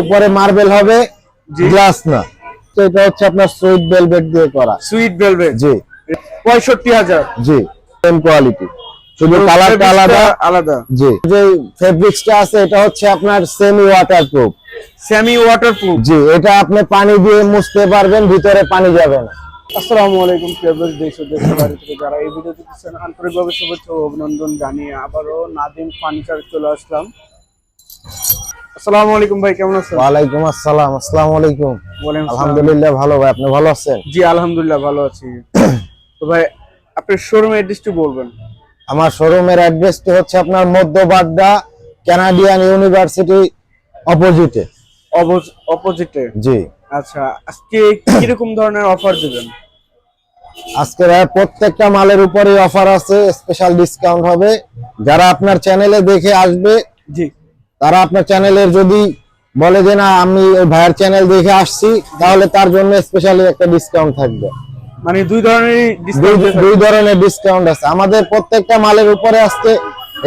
উপরে মার্বেল হবে গ্লাস না। তো এটা হচ্ছে আপনার সুইট ভেলভেট দিয়ে করা। সুইট ভেলভেট জি। পঁয়ষট্টি হাজার। জি সেম কোয়ালিটি শুধু কালারটা আলাদা। আলাদা। জি। যে ফেব্রিক্সটা আছে এটা হচ্ছে আপনার সেমি ওয়াটারপ্রুফ সেমি ওয়াটারপ্রুফ জি এটা আপনি পানি দিয়ে মুছতে পারবেন ভিতরে পানি যাবে না। আসসালামু আলাইকুম প্রিয় দেশ ও দেশের বাইরে থেকে যারা এই ভিডিও আন্তরিকভাবে শুভেচ্ছা ও অভিনন্দন জানিয়ে আবারও নাদিম ফার্নিচার চলে আসলাম। আসসালামু আলাইকুম ভাই কেমন আছেন? ওয়ালাইকুম আসসালাম আসসালামু আলাইকুম। বলেন আলহামদুলিল্লাহ ভালো ভাই আপনি ভালো আছেন? জি আলহামদুলিল্লাহ ভালো আছি। তো ভাই আপনার শোরুম অ্যাড্রেসটি বলবেন। আমার শোরুমের অ্যাড্রেসটি হচ্ছে আপনার মধ্যবাড্ডা কানাডিয়ান ইউনিভার্সিটি অপোজিটে অপোজিটে জি। আচ্ছা আজকে কীরকম ধরনের অফার দিবেন? আজকে প্রত্যেকটা মালের উপরে অফার আছে স্পেশাল ডিসকাউন্ট হবে। যারা আপনার চ্যানেলে দেখে আসবে জি। তারা আপনার চ্যানেলের যদি বলে যে না আমি ওই ভাইয়ের চ্যানেল দেখে আসছি তাহলে তার জন্য স্পেশালি একটা ডিসকাউন্ট থাকবে। মানে দুই ধরনেরই দুই দুই ধরনের ডিসকাউন্ট আছে। আমাদের প্রত্যেকটা মালের উপরে আজকে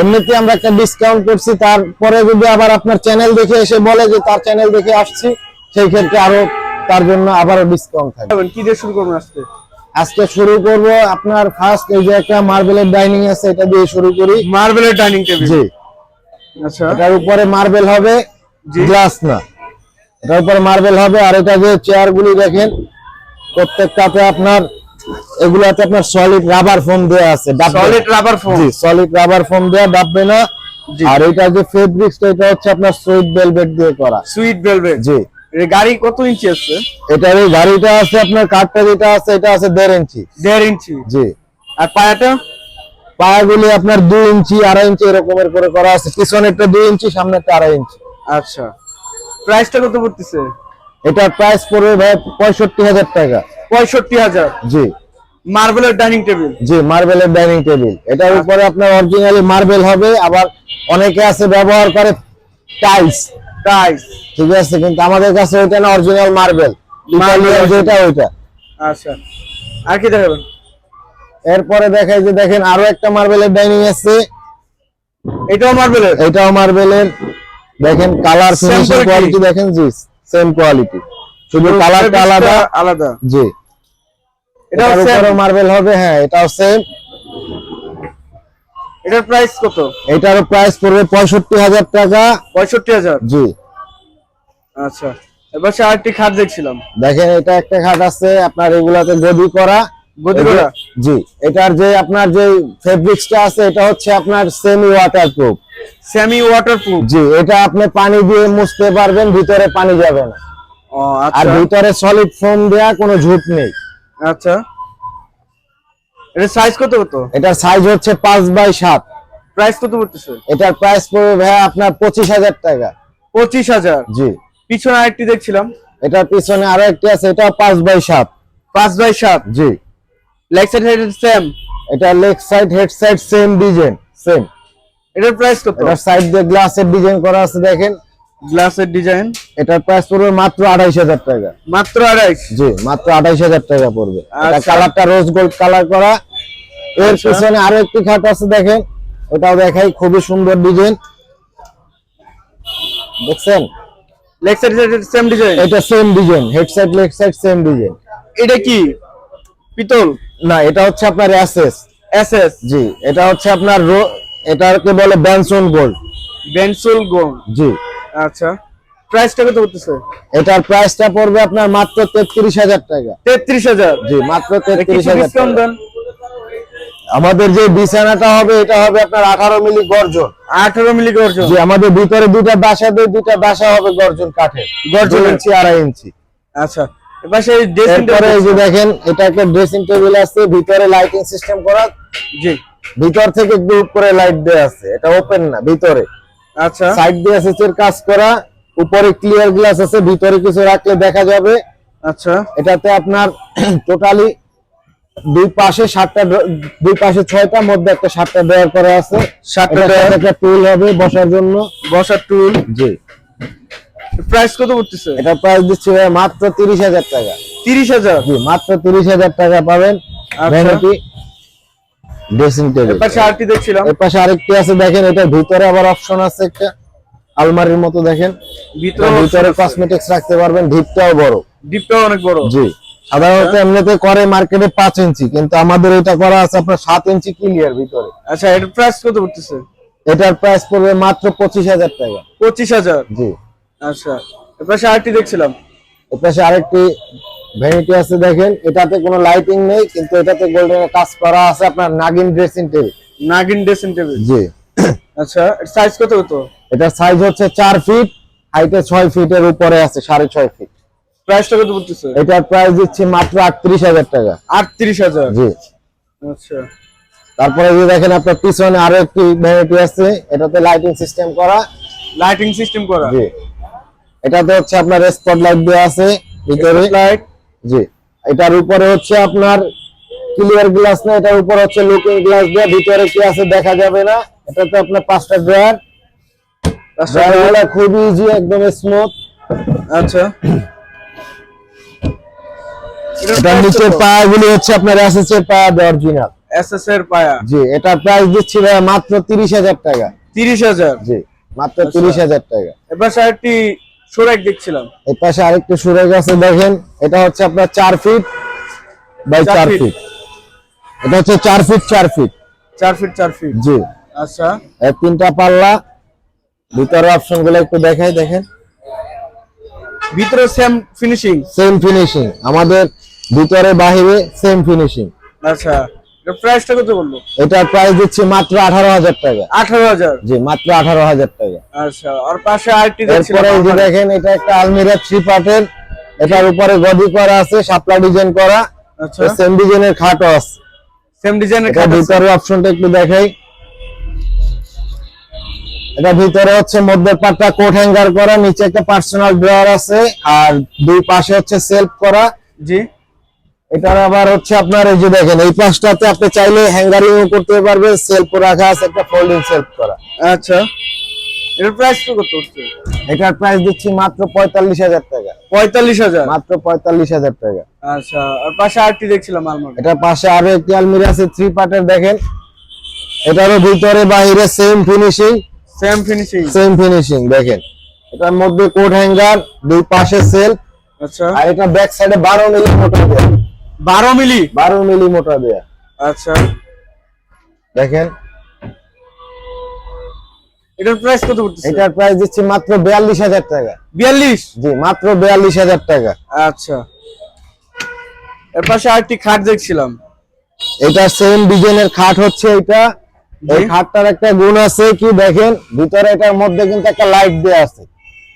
এমনিতে আমরা একটা ডিসকাউন্ট করছি তারপরে যদি আবার আপনার চ্যানেল দেখে এসে বলে যে তার চ্যানেল দেখে আসছি সেই ক্ষেত্রে আরও তার জন্য আবারও ডিসকাউন্ট থাকবে। কি দিয়ে শুরু করবেন আজকে? আজকে শুরু করব আপনার ফার্স্ট এই যে একটা মার্বেলের ডাইনিং আছে এটা দিয়ে শুরু করি। মার্বেলের ডাইনিং টেবিল জি। আচ্ছা। এটার উপরে মার্বেল হবে। গ্লাস না। এটার উপরে মার্বেল হবে আর এটা যে চেয়ার গুলি দেখেন প্রত্যেকটাতে আপনার এগুলাতে আপনার সলিড রাবার ফোম দেওয়া আছে সলিড রাবার ফোম জি সলিড রাবার ফোম দেওয়া ডাববে না। আর এটা যে ফেব্রিক্সটা এটা হচ্ছে আপনার সুইট ভেলভেট দিয়ে করা। সুইট ভেলভেট জি। গাড়ি কত ইঞ্চি আছে? এটার এই গাড়িটা আছে আপনার কাঠটা যেটা আছে এটা আছে দেড় ইঞ্চি দেড় ইঞ্চি জি। আর পায়াটা? পায়াগুলি আপনার দুই ইঞ্চি আড়াই ইঞ্চি এরকমের করে করা আছে। পিছনেরটা দুই ইঞ্চি সামনে একটা আড়াই ইঞ্চি। আচ্ছা। প্রাইসটা কত পড়তেছে? এটার প্রাইস পড়বে ভাই পঁয়ষট্টি হাজার টাকা। পঁয়ষট্টি হাজার? জি। মার্বেলের ডাইনিং টেবিল? জি মার্বেলের ডাইনিং টেবিল। এটার উপরে আপনার অরিজিনালি মার্বেল হবে আবার অনেকে আছে ব্যবহার করে টাইলস। প্রাইস ঠিক আছে কিন্তু আমাদের কাছে ওইটা না অরিজিনাল মার্বেল। ইটালিয়ান যেটা ওইটা। আচ্ছা। আর কি দেখাবেন? এরপরে দেখাই যে দেখেন আরও একটা মার্বেলের ডাইনিং আছে। এটাও মার্বেলের? এটাও মার্বেলের। দেখেন কালার ফিনিশিং কোয়ালিটি দেখেন জি সেম কোয়ালিটি শুধু কালারটা আলাদা। আলাদা? জি। এটার উপরে মার্বেল হবে হ্যাঁ এটাও সেম এটার প্রাইস কত? এটারও প্রাইস পড়বে পঁয়ষট্টি হাজার টাকা। পঁয়ষট্টি হাজার? জি। আচ্ছা। এবার আরেকটি খাট দেখছিলাম। দেখেন এটা একটা খাট আছে আপনার এগুলাতে গদি করা? জি এটার যে আপনার যে ফেব্রিক্সটা আছে এটা হচ্ছে আপনার সেমি ওয়াটারপ্রুফ সেমি ওয়াটারপ্রুফ জি এটা আপনি পানি দিয়ে মুছতে পারবেন ভিতরে পানি যাবে না। আর আচ্ছা। ভিতরে সলিড ফোম দেয়া কোনো ঝুট নেই। আচ্ছা। এটার সাইজ কত কত এটার সাইজ হচ্ছে পাঁচ বাই সাত। প্রাইস কত পড়তেছে? এটার প্রাইস পড়বে আপনার পঁচিশ হাজার টাকা। পঁচিশ হাজার? জি। পিছনে আরেকটি দেখছিলাম। এটার পিছনে আরও একটি আছে এটা পাঁচ বাই সাত। পাঁচ বাই সাত। জি। লেগ সাইড হেড সেম এটা leg side head side same design same এটার প্রাইস কত? এটার সাইড দিয়ে গ্লাসের ডিজাইন করা আছে দেখেন। গ্লাসের ডিজাইন এটার প্রাইস পড়বে মাত্র আড়াইশ হাজার টাকা। মাত্র আড়াইশ? জি মাত্র আড়াইশ হাজার টাকা পড়বে। এটা। কালারটা রোজ গোল্ড কালার করা। এর আচ্ছা। পিছনে আরও একটি খাট আছে দেখেন। ওটাও দেখাই খুবই সুন্দর ডিজাইন দেখছেন? লেগ সাইড সেম ডিজাইন এটা same design head side leg side same design এটা কি? পিতল? না এটা হচ্ছে আপনার অ্যাসেস এসএস জি এটা হচ্ছে আপনার এটাকে বলে ব্যানসন গোল্ড বেনসুল গোন জি। আচ্ছা। প্রাইসটা কত করতেছে এটার প্রাইসটা পড়বে আপনার মাত্র তেত্রিশ হাজার টাকা। তেত্রিশ হাজার? জি মাত্র তেত্রিশ কিছু হাজার ডিসকাউন্ট টাকা। দেন। আমাদের যে বিছানাটা হবে এটা হবে আপনার আঠারো মিলি গর্জন। আঠারো মিলি গর্জন? জি আমাদের ভিতরে দুইটা বাসা দিয়ে দুইটা বাসা হবে গর্জন কাঠের। গর্জন ইঞ্চি আড়াই ইঞ্চি। আচ্ছা। সেই ড্রেসিং এরপরে এই যে দেখেন এটা একটা ড্রেসিং টেবিল আছে ভিতরে লাইটিং সিস্টেম করা। জি। ভিতর থেকে একটু উপরে লাইট দেওয়া আছে। এটা ওপেন না ভিতরে। আচ্ছা। সাইড দিয়ে এসএসের কাজ করা। উপরে ক্লিয়ার গ্লাস আছে ভিতরে কিছু রাখলে দেখা যাবে। আচ্ছা। এটাতে আপনার টোটালি দুই পাশে সাতটা দুই পাশে ছয়টা মধ্যে একটা সাতটা ড্রয়ার করা আছে। সাতটা। একটা টুল হবে বসার জন্য। বসার টুল জি। প্রাইস কত পড়তেছে? এটা প্রাইস দিচ্ছি মাত্র তিরিশ হাজার টাকা। তিরিশ হাজার? জি মাত্র তিরিশ হাজার টাকা পাবেন। ভ্যানিটি ড্রেসিং টেবিল পাশে আরেকটি দেখছিলাম। এর পাশে আরেকটি আছে দেখেন এটার ভিতরে আবার অপশন আছে একটা। আলমারির মতো দেখেন। ভিতরে কসমেটিক্স রাখতে পারবেন ঢিপটাও বড়। ডিপটাও অনেক বড়। জি। সাধারণত এমনিতে করে মার্কেটে পাঁচ ইঞ্চি কিন্তু আমাদের এটা করা আছে আপনার সাত ইঞ্চি ক্লিয়ার ভিতরে। আচ্ছা এটার প্রাইস কত পড়তেছে? এটার প্রাইস পড়বে মাত্র পঁচিশ হাজার টাকা। পঁচিশ হাজার। জি। আচ্ছা এবার আরেকটি দেখছিলাম। এর পাশে আরেকটি ভ্যানিটি আছে দেখেন এটাতে কোনো লাইটিং নেই কিন্তু এটাতে গোল্ডেনের কাজ করা আছে আপনার নাগিন ড্রেসিং টেবিল নাগিন ড্রেসিং টেবিল জি। আচ্ছা সাইজ কত হতো? এটার সাইজ হচ্ছে চার ফিট হাইটে ছয় ফিটের উপরে আছে সাড়ে ছয় ফিট প্রাইসটা কত পড়তেছে এটার প্রাইস দিচ্ছি মাত্র আটত্রিশ হাজার টাকা। আটত্রিশ হাজার? জি। আচ্ছা। তারপরে যে দেখেন আপনার পিছনে আরও একটি আছে এটাতে লাইটিং সিস্টেম করা। লাইটিং সিস্টেম করা। জি। এটাতে হচ্ছে আপনার স্পট লাইট দেওয়া আছে ভিতরে। লাইট জি। এটার উপরে হচ্ছে আপনার ক্লিয়ার গ্লাস না এটার উপরে হচ্ছে লুকিং গ্লাস দেওয়া ভিতরে কি আছে দেখা যাবে না। এটাতে আপনার পাঁচটা ড্রয়ার ড্রয়ারগুলো খুবই ইজি একদম স্মুথ আচ্ছা। এটার নিচের পায়াগুলি হচ্ছে আপনার এসএস এর পায়া অরিজিনাল এসএস এর পায়া? জি এটার প্রাইস দিচ্ছি মাত্র তিরিশ হাজার টাকা। তিরিশ হাজার? জি মাত্র আচ্ছা। তিরিশ হাজার টাকা। এবার আরেকটি সোরাক দেখছিলাম। এই পাশে আরেকটু সুরেগ আছে দেখেন। এটা হচ্ছে আপনার চার ফিট বাই চার চার ফিট। ফিট। এটা হচ্ছে চার ফিট চার ফিট। চার ফিট চার ফিট। জি। আচ্ছা। এই তিনটা পাল্লা ভিতরের অপশনগুলো একটু দেখাই দেখেন। ভিতরে সেম ফিনিশিং সেম ফিনিশিং আমাদের ভিতরে বাহিরে সেম ফিনিশিং আচ্ছা। প্রাইসটা কত বলল? এটার প্রাইস দিচ্ছি মাত্র আঠারো হাজার টাকা। আঠারো হাজার? জি মাত্র আঠারো হাজার টাকা। আচ্ছা আর পাশে আরেকটি দেখেন এটা একটা আলমিরা থ্রি পার্টের এটার উপরে গদি করা আছে শাপলা ডিজাইন করা। আচ্ছা। সেম ডিজাইনের খাটও আছে। সেম ডিজাইনের এটা ভিতরের অপশনটা একটু দেখাই। এটা ভিতরে হচ্ছে মধ্যের পাটটা কোট হ্যাঙ্গার করা নিচে একটা পার্সোনাল ড্রয়ার আছে আর দুই পাশে হচ্ছে সেলফ করা। জি। এটার আবার হচ্ছে আপনার এই যে দেখেন এই পাশটাতে আপনি চাইলে হ্যাঙ্গারিং করতে পারবেন সেলফ রাখা আছে একটা ফোল্ডিং সেলফ করা। আচ্ছা। এটার প্রাইস কত হচ্ছে? এটার প্রাইস দিচ্ছি মাত্র পঁয়তাল্লিশ হাজার টাকা। পঁয়তাল্লিশ হাজার? মাত্র পঁয়তাল্লিশ হাজার টাকা। আচ্ছা আর পাশে আরেকটি দেখছিলাম আলমারি। এটার পাশে আরও একটি আলমিরা আছে থ্রি পার্টের দেখেন। এটারও ভিতরে বাহিরে same finishing same finishing same finishing দেখেন। এটার মধ্যে কোট হ্যাঙ্গার দুই পাশে সেলফ আচ্ছা। আর এটা ব্যাক সাইডে বারো মিলি মোটর দেয়া বারো মিলি? বারো মিলি মোটর দেয়া। আচ্ছা। দেখেন। এটার প্রাইস কত পড়তেছে? এটার প্রাইস দিচ্ছি মাত্র বিয়াল্লিশ হাজার টাকা। বিয়াল্লিশ? জি মাত্র বিয়াল্লিশ হাজার টাকা। আচ্ছা। এর পাশে আরেকটি খাট দেখছিলাম। এটা সেম ডিজাইনের খাট হচ্ছে এটা। এই খাটটার একটা গুণ আছে কি দেখেন ভিতরে এটার মধ্যে কিন্তু একটা লাইট দেয়া আছে।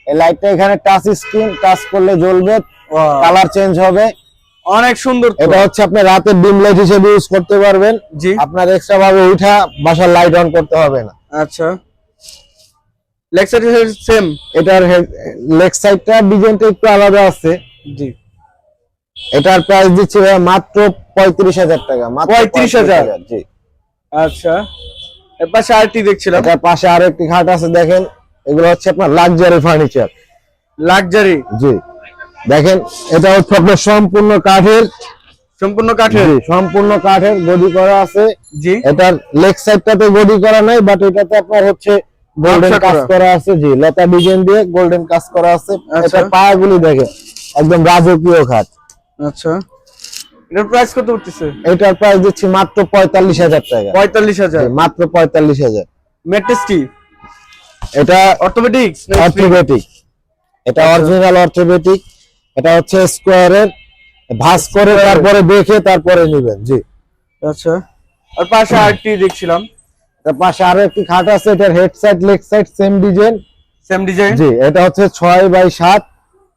এই লাইটটা এখানে টাচ স্ক্রিন টাচ করলে জ্বলবে কালার চেঞ্জ হবে। অনেক সুন্দর। এটা হচ্ছে আপনি রাতের ডিম লাইট হিসেবে ইউজ করতে পারবেন। জি। আপনার এক্সট্রা ভাবে উঠা বাসার লাইট অন করতে হবে না। আচ্ছা। লেক্সার সেম এটার লেগ সাইডটা ডিজাইনটা একটু আলাদা আছে। জি। এটার প্রাইস দিচ্ছি মাত্র পঁয়ত্রিশ হাজার টাকা মাত্র 35,000 জি। আচ্ছা। এর পাশে আরেকটি দেখছিলাম। এটার পাশে আরও একটি খাট আছে দেখেন এগুলো হচ্ছে আপনার লাক্সারি ফার্নিচার লাক্সারি জি। দেখেন এটা হচ্ছে আপনার সম্পূর্ণ কাঠের সম্পূর্ণ কাঠের? সম্পূর্ণ কাঠের গদি করা আছে। জি। এটার লেগ সাইডটাতে গদি করা নাই বাট এটাতে আপনার হচ্ছে গোল্ডেন কাজ করা। আছে। জি লতা ডিজাইন দিয়ে গোল্ডেন কাজ করা আছে। আচ্ছা। এটার পায়াগুলি দেখেন একদম রাজকীয় খাট। আচ্ছা। এটার প্রাইস কত উঠতেছে? এটার প্রাইস দিচ্ছি মাত্র পঁয়তাল্লিশ হাজার টাকা। পঁয়তাল্লিশ হাজার? জি, মাত্র পঁয়তাল্লিশ হাজার। ম্যাট্রেস কি এটা অর্থোপেডিক্স অর্থোপেটিক এটা আচ্ছা। অরিজিনাল অর্থোপেটিক এটা হচ্ছে স্কোয়ারের ভাস করে তারপরে দেখে তারপরে নেবেন জি। আচ্ছা। আর পাশে আরেকটি দেখছিলাম। তার পাশে আরও একটি খাট আছে এটার head side leg side same design same design জি এটা হচ্ছে ছয় বাই সাত।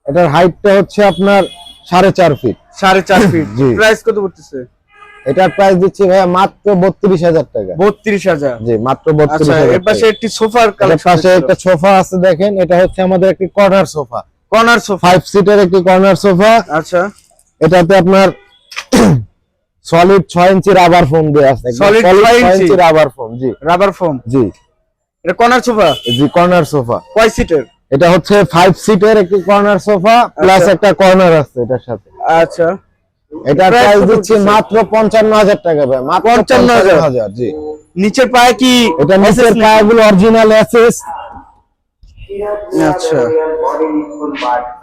এটার হাইটটা হচ্ছে আপনার সাড়ে চার ফিট সাড়ে চার ফিট জি। প্রাইস কত পড়তেছে? এটার প্রাইস দিচ্ছি ভাইয়া মাত্র বত্রিশ হাজার টাকা। বত্রিশ হাজার। জি মাত্র বত্রিশ আচ্ছা হাজার এর পাশে একটি সোফার এটার পাশে একটা সোফা আছে দেখেন এটা হচ্ছে আমাদের একটি corner sofa. Corner sofa five সিটের একটি কর্নার সোফা আচ্ছা। এটাতে আপনার সলিড ছয় ইঞ্চি রাবার ফোম দেওয়া আছে। সলিড ছয় ছয় ইঞ্চি? ইঞ্চি রাবার ফোম জি। রাবার ফোম জি। এটা কর্নার সোফা জি কর্নার সোফা কয় সিটের এটা হচ্ছে ফাইভ সিটের একটি কর্নার সোফা প্লাস। একটা কর্নার আছে এটার সাথে। আচ্ছা। Price প্রাইস দিচ্ছি মাত্র পঞ্চান্ন হাজার টাকা ভাই মাত্র 55,000 পঞ্চান্ন হাজার জি। নিচের পায়ে কি এটা নিচের পায়াগুলো অরিজিনাল এসএস আচ্ছা।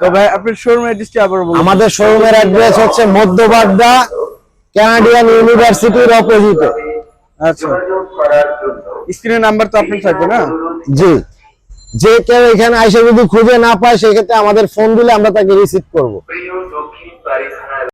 তো ভাই আপনার শোরুম অ্যাড্রেসটি আবার বলুন। আমাদের শোরুমের অ্যাড্রেস হচ্ছে মধ্যবাড্ডা কানাডিয়ান ইউনিভার্সিটির অপোজিটে আচ্ছা। স্ক্রিনের নাম্বার তো আপনার থাকবে না? জি। যে কেউ এখানে এসে যদি খুঁজে না পায় সেক্ষেত্রে আমাদের ফোন দিলে আমরা তাকে রিসিভ করব।